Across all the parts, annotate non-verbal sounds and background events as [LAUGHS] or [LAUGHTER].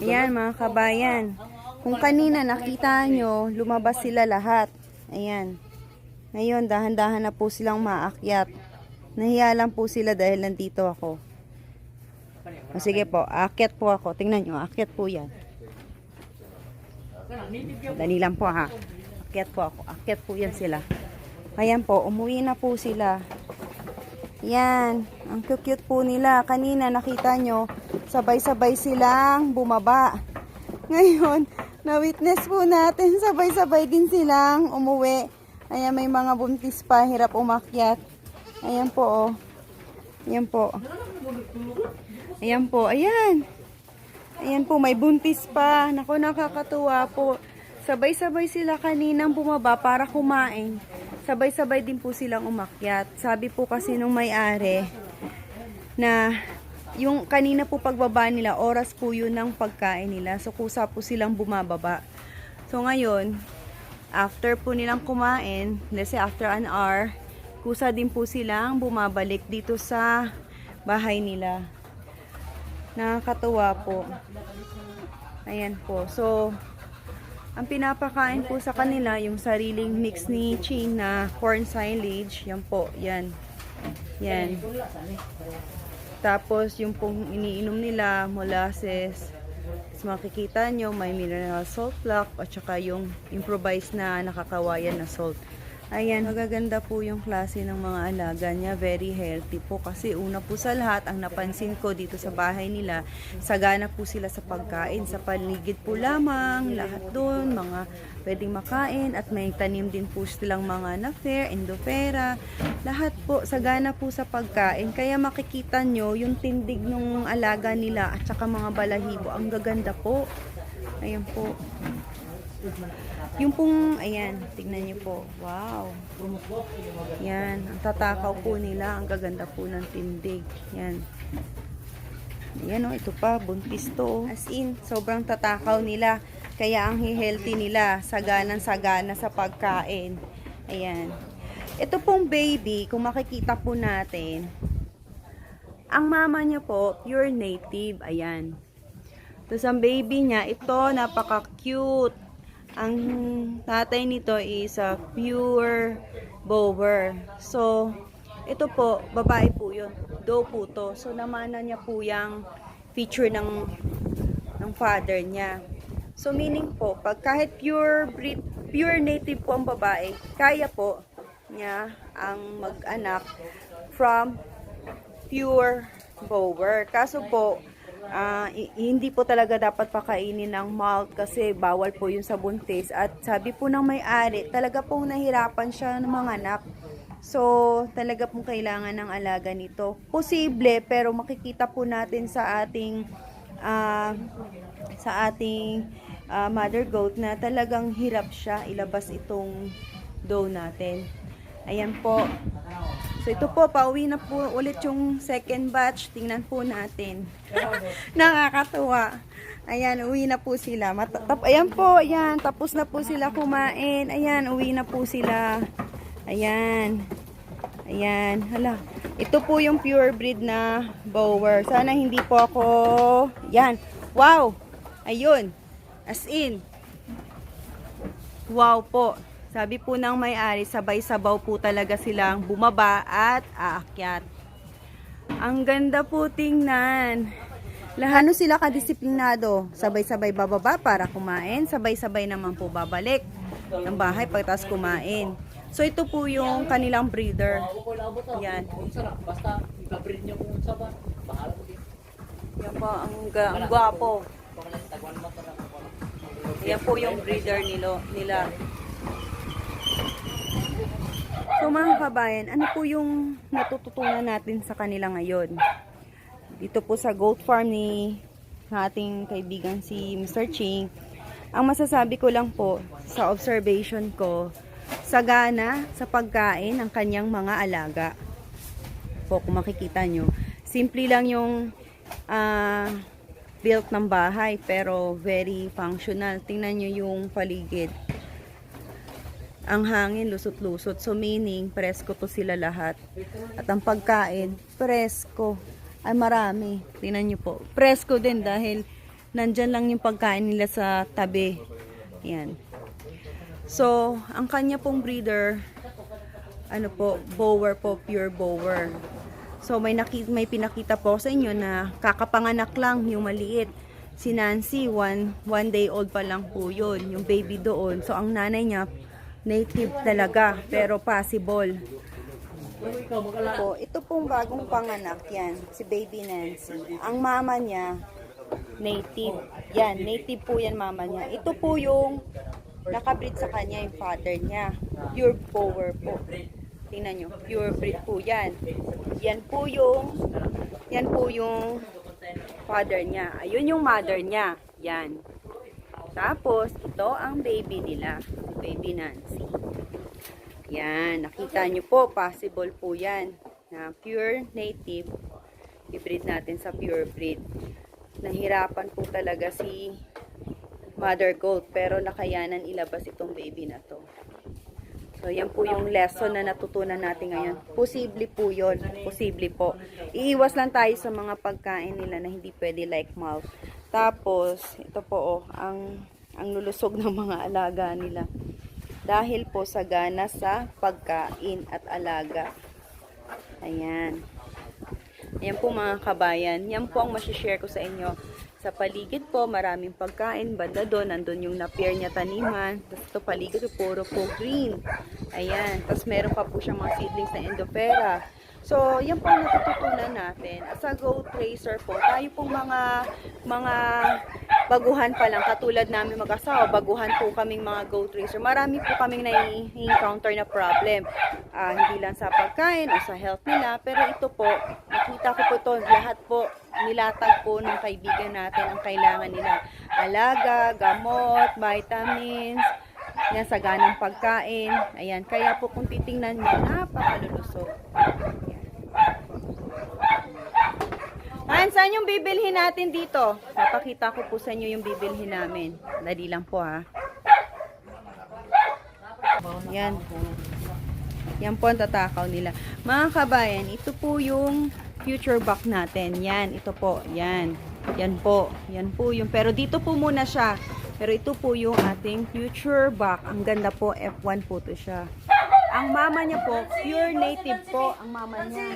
Ayan mga kabayan. Kung kanina nakita nyo, lumabas sila lahat. Ayan. Ngayon, dahan-dahan na po silang maakyat. Nahiya lang po sila dahil nandito ako. O sige po, aakyat po ako. Tingnan nyo, aakyat po yan. Dali lang po ha. Aakyat po ako. Aakyat po yan sila. Ayan po, umuwi na po sila. Yan, ang cute po nila. Kanina nakita nyo, sabay-sabay silang bumaba. [LAUGHS] Ngayon, na-witness po natin, sabay-sabay din silang umuwi. Ayan, may mga buntis pa, hirap umakyat. Ayan po, oh. Ayan po. Ayan po, ayan. Ayan po, may buntis pa. Nako, nakakatuwa po. Sabay-sabay sila kaninang bumaba para kumain. Sabay-sabay din po silang umakyat. Sabi po kasi nung may-ari na yung kanina po pagbaba nila, oras po yun ng pagkain nila. So, kusa po silang bumababa. So, ngayon, after po nilang kumain, let's say after an hour, kusa din po silang bumabalik dito sa bahay nila. Nakakatuwa po. Ayan po. So, ang pinapakain po sa kanila, yung sariling mix ni Ching na corn silage. Yan po, yan. Yan. Tapos, yung pong iniinom nila, molasses. Tapos makikita nyo, may mineral salt block at saka yung improvised na nakakawayan na salt. Ayan, magaganda po yung klase ng mga alaga niya. Very healthy po. Kasi una po sa lahat, ang napansin ko dito sa bahay nila, sagana po sila sa pagkain. Sa paligid po lamang, lahat doon, mga pwedeng makain. At may tanim din po silang mga nafer, endofera. Lahat po, sagana po sa pagkain. Kaya makikita nyo yung tindig ng alaga nila at saka mga balahibo. Ang gaganda po. Ayan po. Yung pong, ayan, tignan niyo po. Wow. Yan, ang tatakaw po nila. Ang gaganda po ng tindig. Yan. Ayan o, ito pa, buntis to. oh. As in, sobrang tatakaw nila. Kaya ang healthy nila, saganan sagana sa pagkain. Ayan. Ito pong baby, kung makikita po natin, ang mama niya po, pure native. Ayan. Tapos ang baby niya, ito, napaka-cute. Ang tatay nito is a pure bower. So, ito po, babae po yun. Do po to. So, namana niya po yung feature ng, ng father niya. So, meaning po, pag kahit pure breed, pure native po ang babae, kaya po niya ang mag-anak from pure bower. Kaso po, i- hindi po talaga dapat pakainin ng malt kasi bawal po yun sa buntis. At sabi po ng may-ari, talaga pong nahirapan siya ng mga anak. So, talaga pong kailangan ng alaga nito. Posible, pero makikita po natin sa ating ah, sa ating ah, mother goat na talagang hirap siya ilabas itong dough natin. Ayan po. So ito po, pauwi na po ulit yung second batch. Tingnan po natin. [LAUGHS] Nakakatuwa. Ayan, uwi na po sila. Mat- tap- ayan po, ayan. Tapos na po sila kumain. Ayan, uwi na po sila. Ayan. Ayan. Hala. Ito po yung pure breed na bower. Sana hindi po ako... Yan. Wow. Ayun. As in. Wow po. Sabi po ng may-ari, sabay-sabaw po talaga silang bumaba at aakyat. Ang ganda po tingnan. Lahano sila kadisiplinado. Sabay-sabay bababa para kumain. Sabay-sabay naman po babalik ng bahay pagtas kumain. So ito po yung kanilang breeder. Yan. Basta ipabreed niyo kung sa ba. Bahala din. Yan po, ang, ga- ang gwapo. Yan po yung breeder nilo, nila. So mga kabayan, ano po yung natututunan natin sa kanila ngayon? Dito po sa goat farm ni ating kaibigan si Mr. Ching, ang masasabi ko lang po sa observation ko, sagana sa pagkain ng kanyang mga alaga. Po, kung makikita nyo. Simple lang yung ah, built ng bahay, pero very functional. Tingnan nyo yung paligid ang hangin lusot-lusot. So meaning, presko to sila lahat. At ang pagkain, presko. Ay marami. Tingnan nyo po. Presko din dahil nandyan lang yung pagkain nila sa tabi. Yan. So, ang kanya pong breeder, ano po, bower po, pure bower. So, may, naki, may pinakita po sa inyo na kakapanganak lang yung maliit. Si Nancy, one, one day old pa lang po yun, yung baby doon. So, ang nanay niya, native talaga, pero possible. Po, ito pong bagong panganak yan, si baby Nancy. Ang mama niya, native. Yan, native po yan mama niya. Ito po yung nakabreed sa kanya yung father niya. Pure power po. Tingnan nyo, pure breed po yan. Yan po yung, yan po yung father niya. Ayun yung mother niya. Yan. Tapos, ito ang baby nila. Baby Nancy. Yan, nakita nyo po, possible po yan. Na pure native, i-breed natin sa pure breed. Nahirapan po talaga si mother goat, pero nakayanan ilabas itong baby na to. So, yan po yung lesson na natutunan natin ngayon. Posible po yun. Posible po. Iiwas lang tayo sa mga pagkain nila na hindi pwede like mouth. Tapos, ito po oh, ang, ang lulusog ng mga alaga nila. Dahil po sa gana sa pagkain at alaga. Ayan. Ayan po mga kabayan. Yan po ang masishare ko sa inyo. Sa paligid po, maraming pagkain. Banda doon, nandun yung napier niya taniman. Tapos ito paligid, puro po green. Ayan. Tapos meron pa po siyang mga seedlings na endopera. So, yan po ang natututunan natin. As a goat tracer po, tayo pong mga mga baguhan pa lang, katulad namin mag-asawa, baguhan po kaming mga goat tracer. Marami po kaming na-encounter na problem. Ah, hindi lang sa pagkain o sa health nila, pero ito po, nakita ko po to lahat po, nilatag po ng kaibigan natin ang kailangan nila. Alaga, gamot, vitamins, yan sa ganang pagkain. Ayan, kaya po kung titingnan nyo, napakalulusog. Saan yung bibilhin natin dito? Papakita ko po sa inyo yung bibilhin namin. Dali lang po ha. Yan. Yan po ang tatakaw nila. Mga kabayan, ito po yung future back natin. Yan, ito po. Yan. Yan po. Yan po yung. Pero dito po muna siya. Pero ito po yung ating future back. Ang ganda po. F1 po to siya. Ang mama niya po, pure native po ang mama niya.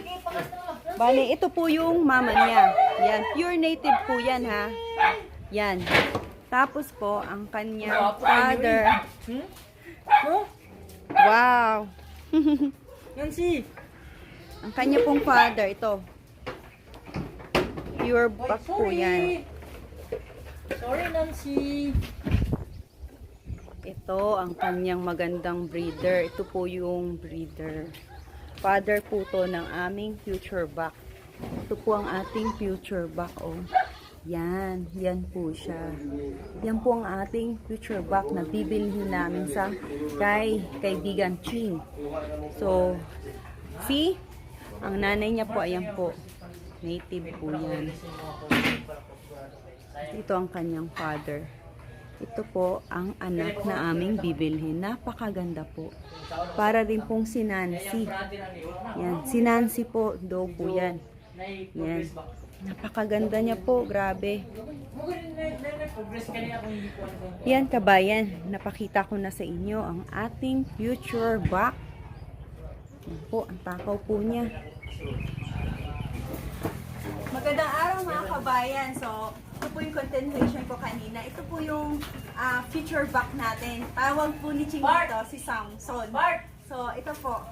Bale, ito po yung mama niya. Yan, pure native po yan ha. Yan. Tapos po, ang kanyang father. Hmm? Wow. [LAUGHS] Nancy! Ang kanya pong father, ito. Pure back po sorry. yan. Sorry, Nancy. Ito ang kanyang magandang breeder. Ito po yung breeder. Father po to ng aming future back. Ito po ang ating future back. Oh. Yan. Yan po siya. Yan po ang ating future back na bibilhin namin sa kay kaibigan Ching. So, see? Ang nanay niya po, ayan po. Native po yan. Ito ang kanyang father. Ito po ang anak na aming bibilhin. Napakaganda po. Para rin pong si Nancy. Yan. Si Nancy po, daw po yan. Yan. Napakaganda niya po. Grabe. Ano. Yan kabayan. Napakita ko na sa inyo ang ating future back. Yan po. Ang takaw po niya. Magandang araw mga kabayan. So, ito po yung continuation ko kanina. Ito po yung ah, future back natin. Tawag po ni Ching Bart! dito, si Samson. Bart! So, ito po.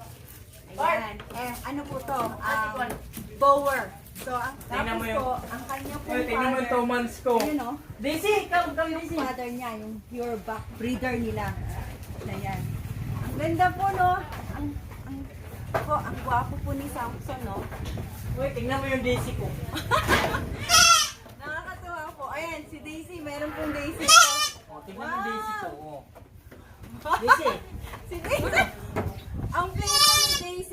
Ayan. Eh, ano po to? Um, bower. So, ang Tingnan tapos mo po, ang kanya po Uy, tingnan mo yung two months ko. Yun o. Daisy! Ikaw, ikaw, Yung Daisy! father niya, yung pure back breeder nila. Ayan. Ang ganda po, no? Ang, ang, po, ang gwapo po ni Samson, no? Uy, tingnan mo yung Daisy ko. [LAUGHS] Nakakatuwa po. Ayan, si Daisy. Meron pong Daisy po. Oh, tingnan mo yung Daisy ko. Wow. Oh. Daisy! [LAUGHS] si Daisy. Ang play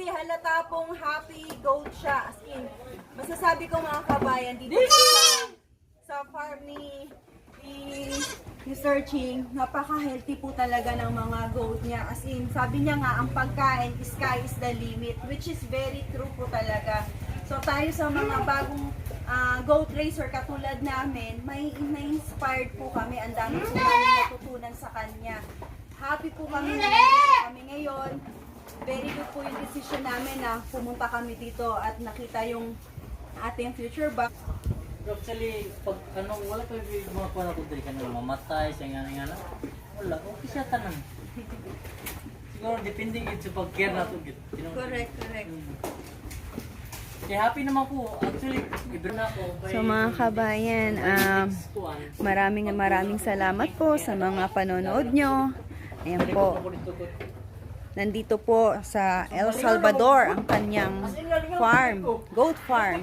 Daisy, halata pong happy goat siya. As in, masasabi ko mga kabayan, dito sa, sa farm ni, ni, ni Searching, napaka-healthy po talaga ng mga goat niya. As in, sabi niya nga, ang pagkain, sky is the limit, which is very true po talaga. So tayo sa mga bagong ah, goat racer katulad namin, may na-inspired po kami. Ang dami po namin natutunan sa kanya. Happy po kami kami ngayon. Very good po yung decision namin na pumunta kami dito at nakita yung ating future back. Actually, pag ano, wala pa yung mga kuha na kung ka nang mamatay, siya nga nga na. Wala, okay siya tanan. Siguro, depende yun sa pag-care na ito. Correct, correct. Kaya happy naman po. Actually, iba na ako. So mga kabayan, um, maraming maraming salamat po sa mga panonood nyo. Ayan po, ko. Nandito po sa El Salvador ang kanyang farm, goat farm.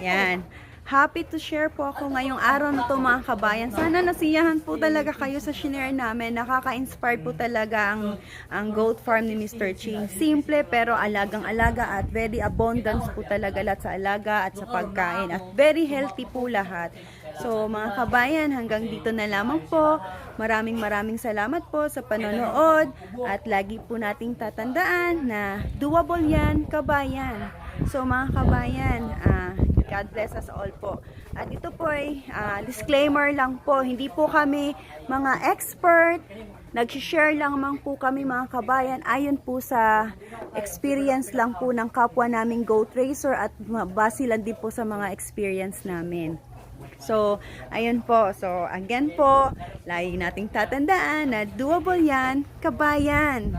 Yan. Happy to share po ako ngayong araw na to mga kabayan. Sana nasiyahan po talaga kayo sa shinare namin. Nakaka-inspire po talaga ang, ang goat farm ni Mr. Ching. Simple pero alagang-alaga at very abundance po talaga lahat sa alaga at sa pagkain. At very healthy po lahat. So mga kabayan, hanggang dito na lamang po. Maraming maraming salamat po sa panonood at lagi po nating tatandaan na doable yan, kabayan. So mga kabayan, ah, God bless us all po. At ito po ay ah, disclaimer lang po, hindi po kami mga expert, nag-share lang man po kami mga kabayan ayon po sa experience lang po ng kapwa naming goat racer at base lang din po sa mga experience namin. So, ayun po. So, again po, lagi nating tatandaan na doable yan, kabayan.